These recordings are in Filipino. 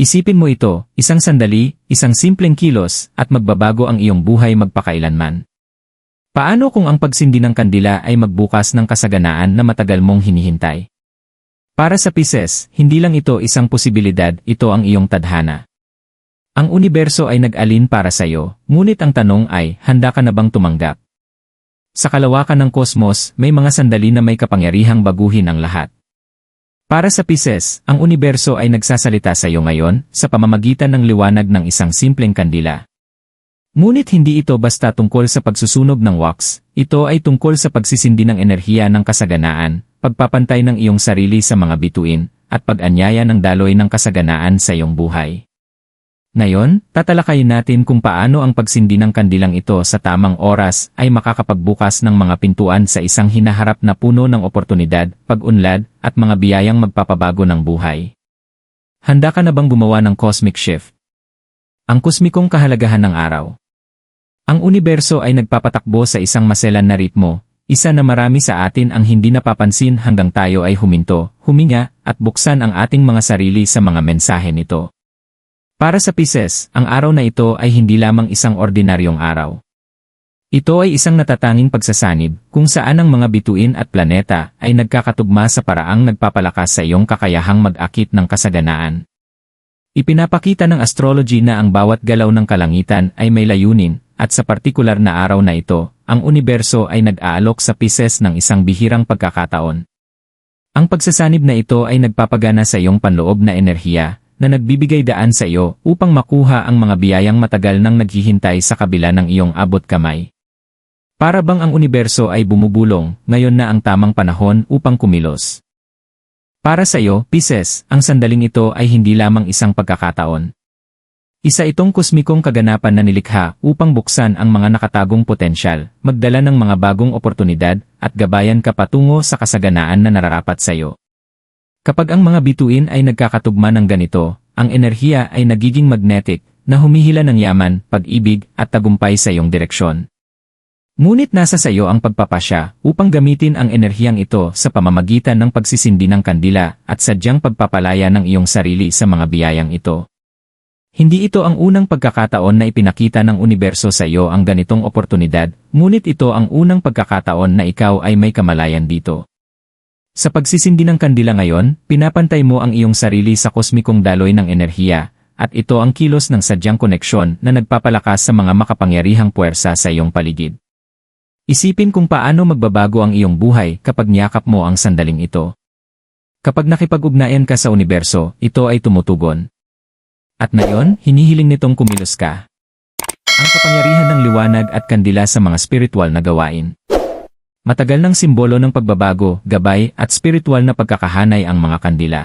Isipin mo ito, isang sandali, isang simpleng kilos, at magbabago ang iyong buhay magpakailanman. Paano kung ang pagsindi ng kandila ay magbukas ng kasaganaan na matagal mong hinihintay? Para sa Pisces, hindi lang ito isang posibilidad, ito ang iyong tadhana. Ang universo ay nag-alin para sa iyo, ngunit ang tanong ay, handa ka na bang tumanggap? Sa kalawakan ng kosmos, may mga sandali na may kapangyarihang baguhin ang lahat. Para sa Pisces, ang universo ay nagsasalita sa iyo ngayon sa pamamagitan ng liwanag ng isang simpleng kandila. Ngunit hindi ito basta tungkol sa pagsusunog ng wax, ito ay tungkol sa pagsisindi ng enerhiya ng kasaganaan, pagpapantay ng iyong sarili sa mga bituin, at pag-anyaya ng daloy ng kasaganaan sa iyong buhay. Ngayon, tatalakayin natin kung paano ang pagsindi ng kandilang ito sa tamang oras ay makakapagbukas ng mga pintuan sa isang hinaharap na puno ng oportunidad, pag-unlad, at mga biyayang magpapabago ng buhay. Handa ka na bang gumawa ng cosmic shift? Ang kosmikong kahalagahan ng araw. Ang universo ay nagpapatakbo sa isang maselan na ritmo, isa na marami sa atin ang hindi napapansin hanggang tayo ay huminto, huminga, at buksan ang ating mga sarili sa mga mensahe nito. Para sa Pisces, ang araw na ito ay hindi lamang isang ordinaryong araw. Ito ay isang natatanging pagsasanib kung saan ang mga bituin at planeta ay nagkakatugma sa paraang nagpapalakas sa iyong kakayahang mag-akit ng kasaganaan. Ipinapakita ng astrology na ang bawat galaw ng kalangitan ay may layunin at sa partikular na araw na ito, ang universo ay nag-aalok sa Pisces ng isang bihirang pagkakataon. Ang pagsasanib na ito ay nagpapagana sa iyong panloob na enerhiya na nagbibigay daan sa iyo upang makuha ang mga biyayang matagal nang naghihintay sa kabila ng iyong abot kamay. Para bang ang universo ay bumubulong, ngayon na ang tamang panahon upang kumilos. Para sa iyo, Pisces, ang sandaling ito ay hindi lamang isang pagkakataon. Isa itong kosmikong kaganapan na nilikha upang buksan ang mga nakatagong potensyal, magdala ng mga bagong oportunidad, at gabayan ka patungo sa kasaganaan na nararapat sa iyo. Kapag ang mga bituin ay nagkakatugma ng ganito, ang enerhiya ay nagiging magnetic na humihila ng yaman, pag-ibig at tagumpay sa iyong direksyon. Ngunit nasa sa iyo ang pagpapasya upang gamitin ang enerhiyang ito sa pamamagitan ng pagsisindi ng kandila at sadyang pagpapalaya ng iyong sarili sa mga biyayang ito. Hindi ito ang unang pagkakataon na ipinakita ng universo sa iyo ang ganitong oportunidad, ngunit ito ang unang pagkakataon na ikaw ay may kamalayan dito. Sa pagsisindi ng kandila ngayon, pinapantay mo ang iyong sarili sa kosmikong daloy ng enerhiya, at ito ang kilos ng sadyang koneksyon na nagpapalakas sa mga makapangyarihang puwersa sa iyong paligid. Isipin kung paano magbabago ang iyong buhay kapag niyakap mo ang sandaling ito. Kapag nakipag-ugnayan ka sa universo, ito ay tumutugon. At ngayon, hinihiling nitong kumilos ka. Ang kapangyarihan ng liwanag at kandila sa mga spiritual na gawain. Matagal ng simbolo ng pagbabago, gabay, at spiritual na pagkakahanay ang mga kandila.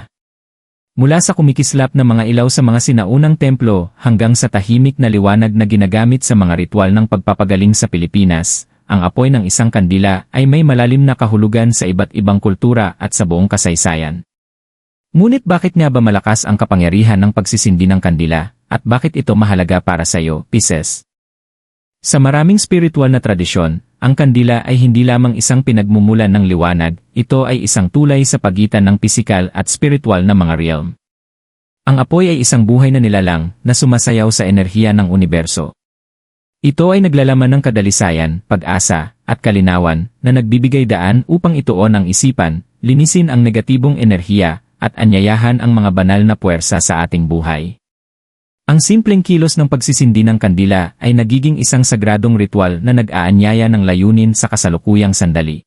Mula sa kumikislap na mga ilaw sa mga sinaunang templo hanggang sa tahimik na liwanag na ginagamit sa mga ritual ng pagpapagaling sa Pilipinas, ang apoy ng isang kandila ay may malalim na kahulugan sa iba't ibang kultura at sa buong kasaysayan. Ngunit bakit nga ba malakas ang kapangyarihan ng pagsisindi ng kandila, at bakit ito mahalaga para sa iyo, Pisces? Sa maraming spiritual na tradisyon, ang kandila ay hindi lamang isang pinagmumulan ng liwanag, ito ay isang tulay sa pagitan ng pisikal at spiritual na mga realm. Ang apoy ay isang buhay na nilalang na sumasayaw sa enerhiya ng universo. Ito ay naglalaman ng kadalisayan, pag-asa, at kalinawan na nagbibigay daan upang ituon ang isipan, linisin ang negatibong enerhiya, at anyayahan ang mga banal na puwersa sa ating buhay. Ang simpleng kilos ng pagsisindi ng kandila ay nagiging isang sagradong ritual na nag-aanyaya ng layunin sa kasalukuyang sandali.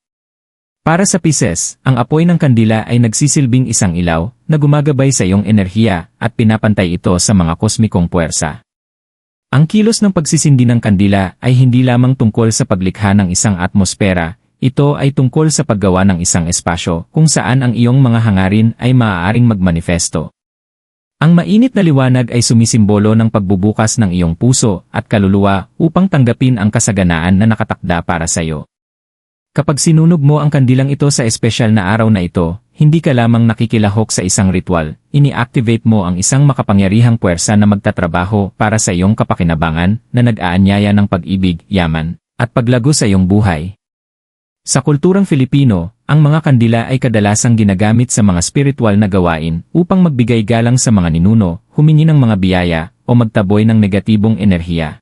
Para sa Pisces, ang apoy ng kandila ay nagsisilbing isang ilaw na gumagabay sa iyong enerhiya at pinapantay ito sa mga kosmikong puwersa. Ang kilos ng pagsisindi ng kandila ay hindi lamang tungkol sa paglikha ng isang atmosfera, ito ay tungkol sa paggawa ng isang espasyo kung saan ang iyong mga hangarin ay maaaring magmanifesto. Ang mainit na liwanag ay sumisimbolo ng pagbubukas ng iyong puso at kaluluwa upang tanggapin ang kasaganaan na nakatakda para sa iyo. Kapag sinunog mo ang kandilang ito sa espesyal na araw na ito, hindi ka lamang nakikilahok sa isang ritual, ini-activate mo ang isang makapangyarihang puwersa na magtatrabaho para sa iyong kapakinabangan na nag-aanyaya ng pag-ibig, yaman, at paglago sa iyong buhay. Sa kulturang Filipino, ang mga kandila ay kadalasang ginagamit sa mga spiritual na gawain upang magbigay galang sa mga ninuno, humingi ng mga biyaya, o magtaboy ng negatibong enerhiya.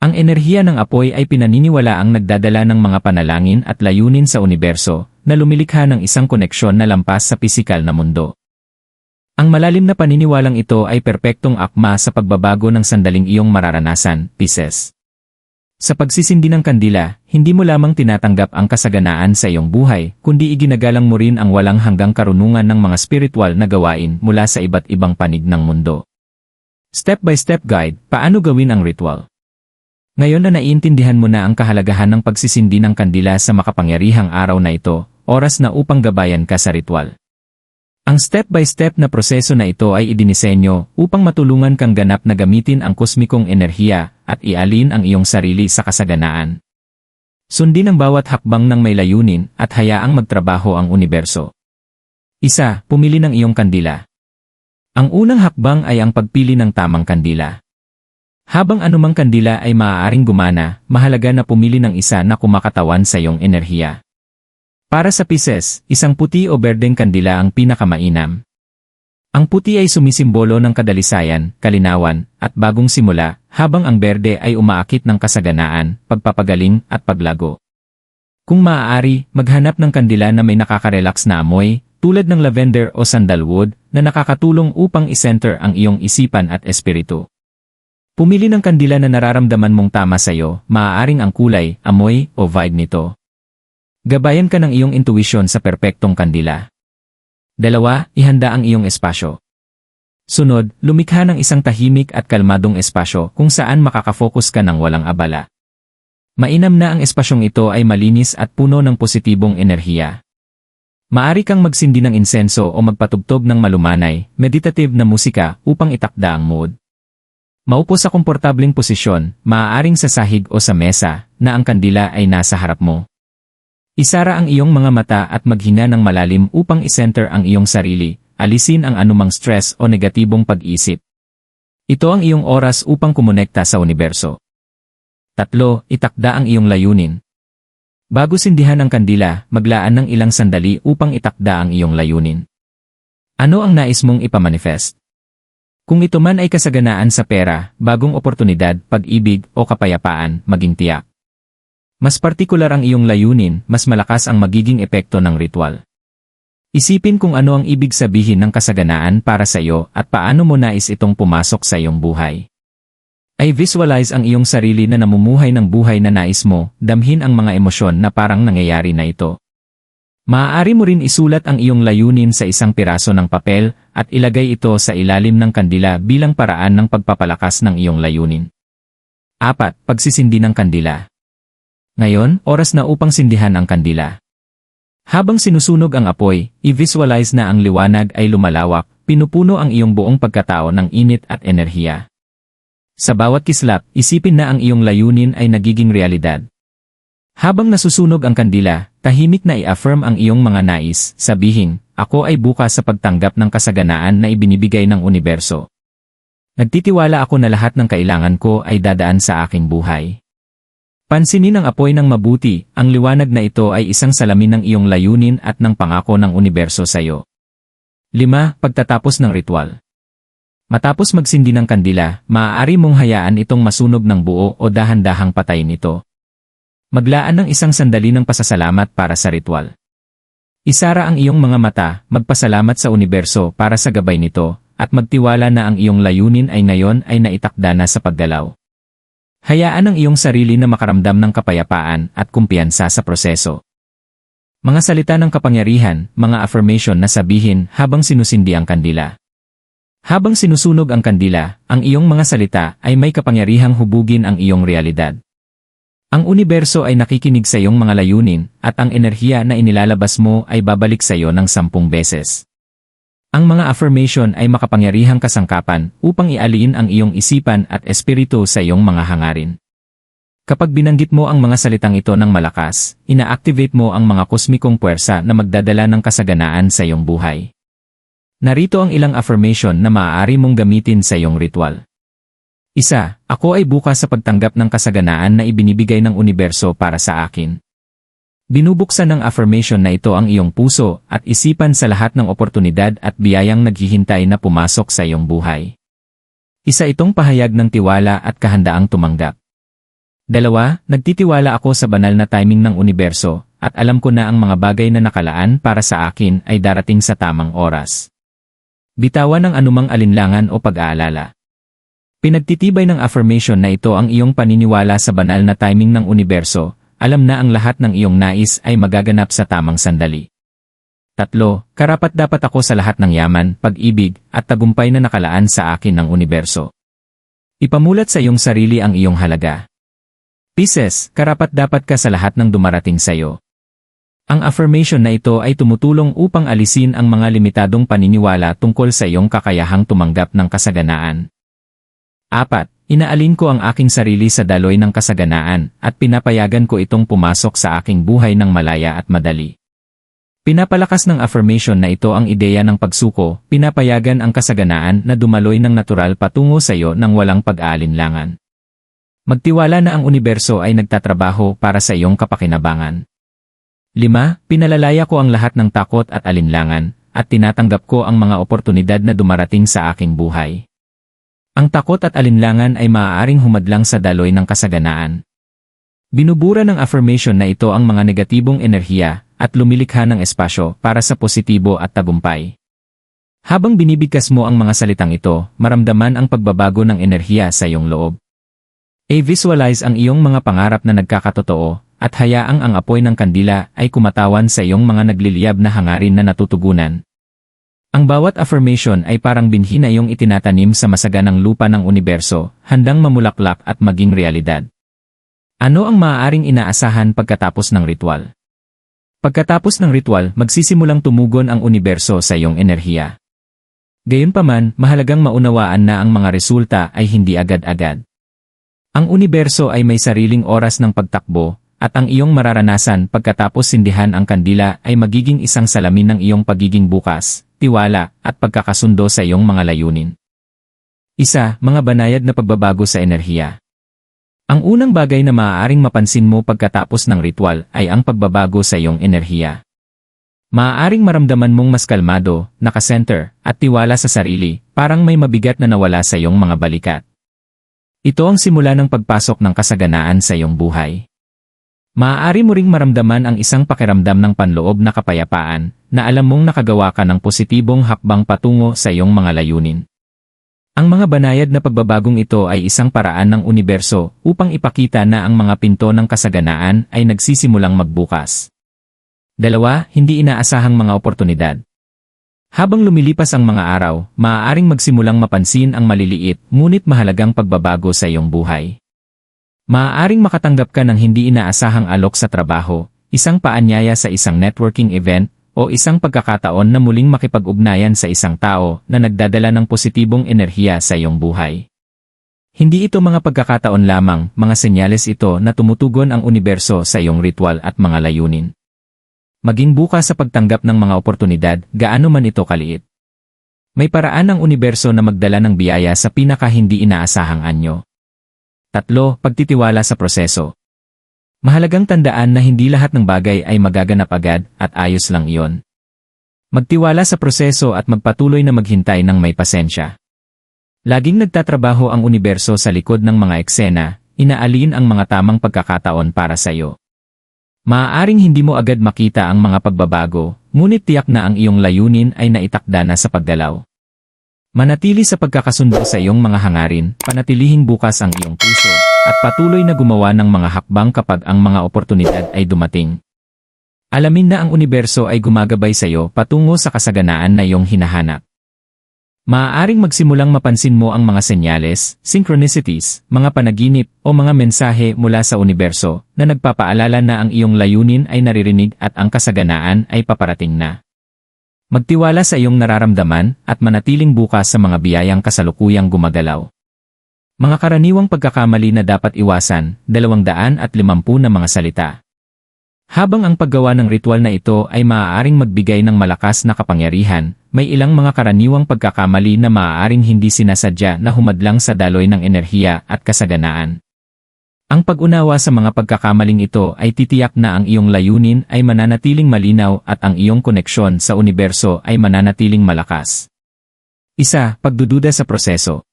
Ang enerhiya ng apoy ay pinaniniwala ang nagdadala ng mga panalangin at layunin sa universo na lumilikha ng isang koneksyon na lampas sa pisikal na mundo. Ang malalim na paniniwalang ito ay perpektong akma sa pagbabago ng sandaling iyong mararanasan, Pisces. Sa pagsisindi ng kandila, hindi mo lamang tinatanggap ang kasaganaan sa iyong buhay, kundi iginagalang mo rin ang walang hanggang karunungan ng mga spiritual na gawain mula sa iba't ibang panig ng mundo. Step-by-step guide, paano gawin ang ritual? Ngayon na naiintindihan mo na ang kahalagahan ng pagsisindi ng kandila sa makapangyarihang araw na ito, oras na upang gabayan ka sa ritual. Ang step-by-step na proseso na ito ay idinisenyo upang matulungan kang ganap na gamitin ang kosmikong enerhiya at ialin ang iyong sarili sa kasaganaan. Sundin ang bawat hakbang ng may layunin at hayaang magtrabaho ang universo. Isa, pumili ng iyong kandila. Ang unang hakbang ay ang pagpili ng tamang kandila. Habang anumang kandila ay maaaring gumana, mahalaga na pumili ng isa na kumakatawan sa iyong enerhiya. Para sa Pisces, isang puti o berdeng kandila ang pinakamainam. Ang puti ay sumisimbolo ng kadalisayan, kalinawan, at bagong simula, habang ang berde ay umaakit ng kasaganaan, pagpapagaling, at paglago. Kung maaari, maghanap ng kandila na may nakaka-relax na amoy, tulad ng lavender o sandalwood, na nakakatulong upang isenter ang iyong isipan at espiritu. Pumili ng kandila na nararamdaman mong tama sa iyo, maaaring ang kulay, amoy, o vibe nito. Gabayan ka ng iyong intuition sa perpektong kandila. Dalawa, ihanda ang iyong espasyo. Sunod, lumikha ng isang tahimik at kalmadong espasyo kung saan makakafocus ka ng walang abala. Mainam na ang espasyong ito ay malinis at puno ng positibong enerhiya. Maari kang magsindi ng insenso o magpatugtog ng malumanay, meditative na musika upang itakda ang mood. Maupo sa komportabling posisyon, maaaring sa sahig o sa mesa, na ang kandila ay nasa harap mo. Isara ang iyong mga mata at maghinga ng malalim upang isenter ang iyong sarili, alisin ang anumang stress o negatibong pag-isip. Ito ang iyong oras upang kumonekta sa universo. Tatlo, itakda ang iyong layunin. Bago sindihan ang kandila, maglaan ng ilang sandali upang itakda ang iyong layunin. Ano ang nais mong ipamanifest? Kung ito man ay kasaganaan sa pera, bagong oportunidad, pag-ibig, o kapayapaan, maging tiyak. Mas partikular ang iyong layunin, mas malakas ang magiging epekto ng ritual. Isipin kung ano ang ibig sabihin ng kasaganaan para sa iyo at paano mo nais itong pumasok sa iyong buhay. Ay visualize ang iyong sarili na namumuhay ng buhay na nais mo, damhin ang mga emosyon na parang nangyayari na ito. Maaari mo rin isulat ang iyong layunin sa isang piraso ng papel at ilagay ito sa ilalim ng kandila bilang paraan ng pagpapalakas ng iyong layunin. 4. Pagsisindi ng kandila ngayon, oras na upang sindihan ang kandila. Habang sinusunog ang apoy, i-visualize na ang liwanag ay lumalawak, pinupuno ang iyong buong pagkatao ng init at enerhiya. Sa bawat kislap, isipin na ang iyong layunin ay nagiging realidad. Habang nasusunog ang kandila, tahimik na i-affirm ang iyong mga nais, sabihin, ako ay bukas sa pagtanggap ng kasaganaan na ibinibigay ng universo. Nagtitiwala ako na lahat ng kailangan ko ay dadaan sa aking buhay. Pansinin ang apoy ng mabuti, ang liwanag na ito ay isang salamin ng iyong layunin at ng pangako ng universo sa iyo. 5. Pagtatapos ng ritual. Matapos magsindi ng kandila, maaari mong hayaan itong masunog ng buo o dahan-dahang patayin ito. Maglaan ng isang sandali ng pasasalamat para sa ritual. Isara ang iyong mga mata, magpasalamat sa universo para sa gabay nito, at magtiwala na ang iyong layunin ay ngayon ay naitakda na sa paggalaw. Hayaan ang iyong sarili na makaramdam ng kapayapaan at kumpiyansa sa proseso. Mga salita ng kapangyarihan, mga affirmation na sabihin habang sinusindi ang kandila. Habang sinusunog ang kandila, ang iyong mga salita ay may kapangyarihang hubugin ang iyong realidad. Ang universo ay nakikinig sa iyong mga layunin at ang enerhiya na inilalabas mo ay babalik sa iyo ng sampung beses. Ang mga affirmation ay makapangyarihang kasangkapan upang ialiin ang iyong isipan at espiritu sa iyong mga hangarin. Kapag binanggit mo ang mga salitang ito ng malakas, ina-activate mo ang mga kosmikong puwersa na magdadala ng kasaganaan sa iyong buhay. Narito ang ilang affirmation na maaari mong gamitin sa iyong ritual. Isa, ako ay bukas sa pagtanggap ng kasaganaan na ibinibigay ng universo para sa akin. Binubuksan ng affirmation na ito ang iyong puso at isipan sa lahat ng oportunidad at biyayang naghihintay na pumasok sa iyong buhay. Isa itong pahayag ng tiwala at kahandaang tumanggap. Dalawa, nagtitiwala ako sa banal na timing ng universo at alam ko na ang mga bagay na nakalaan para sa akin ay darating sa tamang oras. Bitawan ng anumang alinlangan o pag-aalala. Pinagtitibay ng affirmation na ito ang iyong paniniwala sa banal na timing ng universo alam na ang lahat ng iyong nais ay magaganap sa tamang sandali. Tatlo, karapat dapat ako sa lahat ng yaman, pag-ibig, at tagumpay na nakalaan sa akin ng universo. Ipamulat sa iyong sarili ang iyong halaga. Pisces, karapat dapat ka sa lahat ng dumarating sa iyo. Ang affirmation na ito ay tumutulong upang alisin ang mga limitadong paniniwala tungkol sa iyong kakayahang tumanggap ng kasaganaan. Apat, Inaalin ko ang aking sarili sa daloy ng kasaganaan at pinapayagan ko itong pumasok sa aking buhay ng malaya at madali. Pinapalakas ng affirmation na ito ang ideya ng pagsuko, pinapayagan ang kasaganaan na dumaloy ng natural patungo sa iyo ng walang pag-aalinlangan. Magtiwala na ang universo ay nagtatrabaho para sa iyong kapakinabangan. 5. Pinalalaya ko ang lahat ng takot at alinlangan, at tinatanggap ko ang mga oportunidad na dumarating sa aking buhay. Ang takot at alinlangan ay maaaring humadlang sa daloy ng kasaganaan. Binubura ng affirmation na ito ang mga negatibong enerhiya at lumilikha ng espasyo para sa positibo at tagumpay. Habang binibigkas mo ang mga salitang ito, maramdaman ang pagbabago ng enerhiya sa iyong loob. A-visualize ang iyong mga pangarap na nagkakatotoo at hayaang ang apoy ng kandila ay kumatawan sa iyong mga nagliliyab na hangarin na natutugunan. Ang bawat affirmation ay parang binhi na iyong itinatanim sa masaganang lupa ng universo, handang mamulaklak at maging realidad. Ano ang maaaring inaasahan pagkatapos ng ritual? Pagkatapos ng ritual, magsisimulang tumugon ang universo sa iyong enerhiya. Gayunpaman, mahalagang maunawaan na ang mga resulta ay hindi agad-agad. Ang universo ay may sariling oras ng pagtakbo, at ang iyong mararanasan pagkatapos sindihan ang kandila ay magiging isang salamin ng iyong pagiging bukas, tiwala, at pagkakasundo sa iyong mga layunin. Isa, mga banayad na pagbabago sa enerhiya. Ang unang bagay na maaaring mapansin mo pagkatapos ng ritual ay ang pagbabago sa iyong enerhiya. Maaaring maramdaman mong mas kalmado, nakasenter, at tiwala sa sarili, parang may mabigat na nawala sa iyong mga balikat. Ito ang simula ng pagpasok ng kasaganaan sa iyong buhay. Maaari mo ring maramdaman ang isang pakiramdam ng panloob na kapayapaan, na alam mong nakagawa ka ng positibong hakbang patungo sa iyong mga layunin. Ang mga banayad na pagbabagong ito ay isang paraan ng universo upang ipakita na ang mga pinto ng kasaganaan ay nagsisimulang magbukas. Dalawa, hindi inaasahang mga oportunidad. Habang lumilipas ang mga araw, maaaring magsimulang mapansin ang maliliit ngunit mahalagang pagbabago sa iyong buhay. Maaaring makatanggap ka ng hindi inaasahang alok sa trabaho, isang paanyaya sa isang networking event, o isang pagkakataon na muling makipag-ugnayan sa isang tao na nagdadala ng positibong enerhiya sa iyong buhay. Hindi ito mga pagkakataon lamang, mga senyales ito na tumutugon ang universo sa iyong ritual at mga layunin. Maging bukas sa pagtanggap ng mga oportunidad, gaano man ito kaliit. May paraan ng universo na magdala ng biyaya sa pinaka hindi inaasahang anyo. Tatlo, pagtitiwala sa proseso. Mahalagang tandaan na hindi lahat ng bagay ay magaganap agad at ayos lang iyon. Magtiwala sa proseso at magpatuloy na maghintay ng may pasensya. Laging nagtatrabaho ang universo sa likod ng mga eksena, inaalin ang mga tamang pagkakataon para sa iyo. Maaaring hindi mo agad makita ang mga pagbabago, ngunit tiyak na ang iyong layunin ay naitakda na sa pagdalaw. Manatili sa pagkakasundo sa iyong mga hangarin, panatilihing bukas ang iyong puso, at patuloy na gumawa ng mga hakbang kapag ang mga oportunidad ay dumating. Alamin na ang universo ay gumagabay sa iyo patungo sa kasaganaan na iyong hinahanap. Maaaring magsimulang mapansin mo ang mga senyales, synchronicities, mga panaginip, o mga mensahe mula sa universo na nagpapaalala na ang iyong layunin ay naririnig at ang kasaganaan ay paparating na. Magtiwala sa iyong nararamdaman at manatiling bukas sa mga biyayang kasalukuyang gumagalaw. Mga karaniwang pagkakamali na dapat iwasan, 250 na mga salita. Habang ang paggawa ng ritual na ito ay maaaring magbigay ng malakas na kapangyarihan, may ilang mga karaniwang pagkakamali na maaaring hindi sinasadya na humadlang sa daloy ng enerhiya at kasaganaan. Ang pag-unawa sa mga pagkakamaling ito ay titiyak na ang iyong layunin ay mananatiling malinaw at ang iyong koneksyon sa universo ay mananatiling malakas. Isa, pagdududa sa proseso.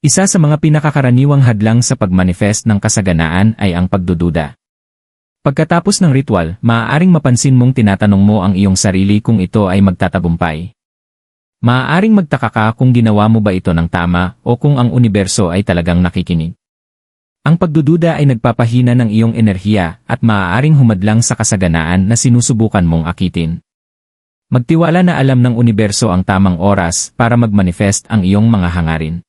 Isa sa mga pinakakaraniwang hadlang sa pagmanifest ng kasaganaan ay ang pagdududa. Pagkatapos ng ritual, maaaring mapansin mong tinatanong mo ang iyong sarili kung ito ay magtatagumpay. Maaaring magtaka ka kung ginawa mo ba ito ng tama o kung ang universo ay talagang nakikinig. Ang pagdududa ay nagpapahina ng iyong enerhiya at maaaring humadlang sa kasaganaan na sinusubukan mong akitin. Magtiwala na alam ng universo ang tamang oras para magmanifest ang iyong mga hangarin.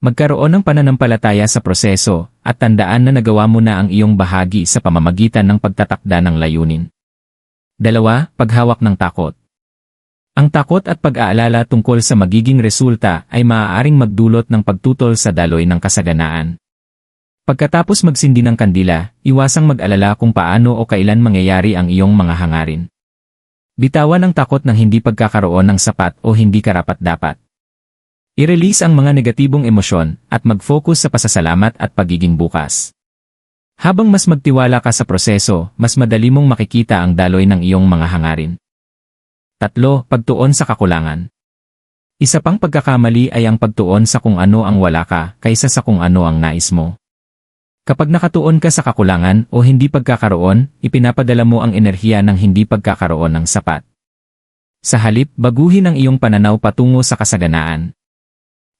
Magkaroon ng pananampalataya sa proseso at tandaan na nagawa mo na ang iyong bahagi sa pamamagitan ng pagtatakda ng layunin. Dalawa, paghawak ng takot. Ang takot at pag-aalala tungkol sa magiging resulta ay maaaring magdulot ng pagtutol sa daloy ng kasaganaan. Pagkatapos magsindi ng kandila, iwasang mag-alala kung paano o kailan mangyayari ang iyong mga hangarin. Bitawan ang takot ng hindi pagkakaroon ng sapat o hindi karapat-dapat. I-release ang mga negatibong emosyon at mag-focus sa pasasalamat at pagiging bukas. Habang mas magtiwala ka sa proseso, mas madali mong makikita ang daloy ng iyong mga hangarin. Tatlo, pagtuon sa kakulangan. Isa pang pagkakamali ay ang pagtuon sa kung ano ang wala ka kaysa sa kung ano ang nais mo. Kapag nakatuon ka sa kakulangan o hindi pagkakaroon, ipinapadala mo ang enerhiya ng hindi pagkakaroon ng sapat. Sa halip, baguhin ang iyong pananaw patungo sa kasaganaan.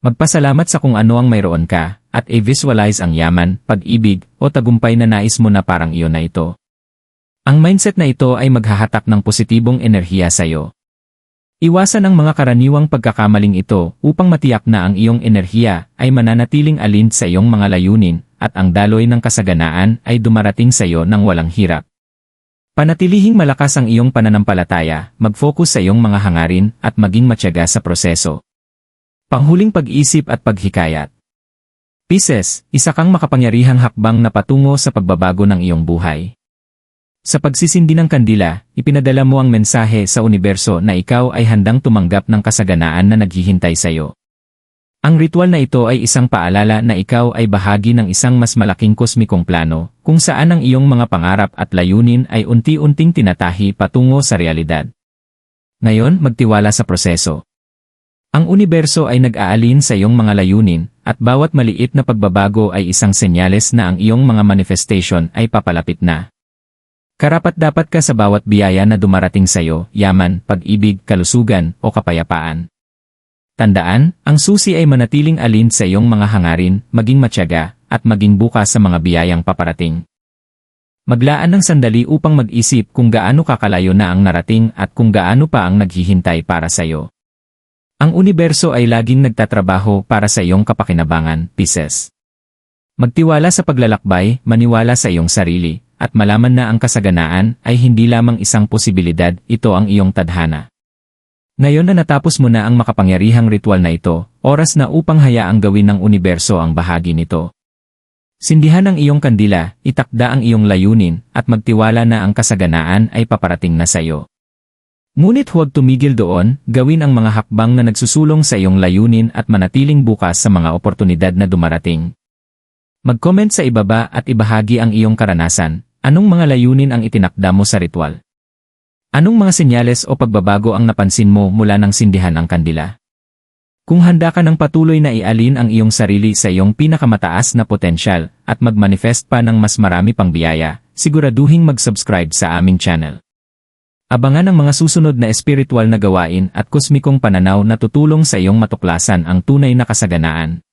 Magpasalamat sa kung ano ang mayroon ka, at i-visualize ang yaman, pag-ibig, o tagumpay na nais mo na parang iyon na ito. Ang mindset na ito ay maghahatak ng positibong enerhiya sa iyo. Iwasan ang mga karaniwang pagkakamaling ito upang matiyak na ang iyong enerhiya ay mananatiling alin sa iyong mga layunin at ang daloy ng kasaganaan ay dumarating sa iyo ng walang hirap. Panatilihing malakas ang iyong pananampalataya, mag-focus sa iyong mga hangarin at maging matyaga sa proseso. Panghuling pag-isip at paghikayat. Pisces, isa kang makapangyarihang hakbang na patungo sa pagbabago ng iyong buhay. Sa pagsisindi ng kandila, ipinadala mo ang mensahe sa universo na ikaw ay handang tumanggap ng kasaganaan na naghihintay sa iyo. Ang ritual na ito ay isang paalala na ikaw ay bahagi ng isang mas malaking kosmikong plano, kung saan ang iyong mga pangarap at layunin ay unti-unting tinatahi patungo sa realidad. Ngayon, magtiwala sa proseso. Ang universo ay nag-aalin sa iyong mga layunin, at bawat maliit na pagbabago ay isang senyales na ang iyong mga manifestation ay papalapit na. Karapat-dapat ka sa bawat biyaya na dumarating sa iyo, yaman, pag-ibig, kalusugan, o kapayapaan. Tandaan, ang susi ay manatiling alin sa iyong mga hangarin, maging matyaga, at maging bukas sa mga biyayang paparating. Maglaan ng sandali upang mag-isip kung gaano kakalayo na ang narating at kung gaano pa ang naghihintay para sa iyo. Ang universo ay laging nagtatrabaho para sa iyong kapakinabangan, Pisces. Magtiwala sa paglalakbay, maniwala sa iyong sarili, at malaman na ang kasaganaan ay hindi lamang isang posibilidad, ito ang iyong tadhana. Ngayon na natapos mo na ang makapangyarihang ritual na ito, oras na upang hayaang gawin ng universo ang bahagi nito. Sindihan ang iyong kandila, itakda ang iyong layunin, at magtiwala na ang kasaganaan ay paparating na sa iyo. Ngunit huwag tumigil doon, gawin ang mga hakbang na nagsusulong sa iyong layunin at manatiling bukas sa mga oportunidad na dumarating. Mag-comment sa ibaba at ibahagi ang iyong karanasan, Anong mga layunin ang itinakda mo sa ritual? Anong mga senyales o pagbabago ang napansin mo mula ng sindihan ang kandila? Kung handa ka ng patuloy na ialin ang iyong sarili sa iyong pinakamataas na potensyal at mag-manifest pa ng mas marami pang biyaya, siguraduhing mag-subscribe sa aming channel. Abangan ang mga susunod na espiritual na gawain at kosmikong pananaw na tutulong sa iyong matuklasan ang tunay na kasaganaan.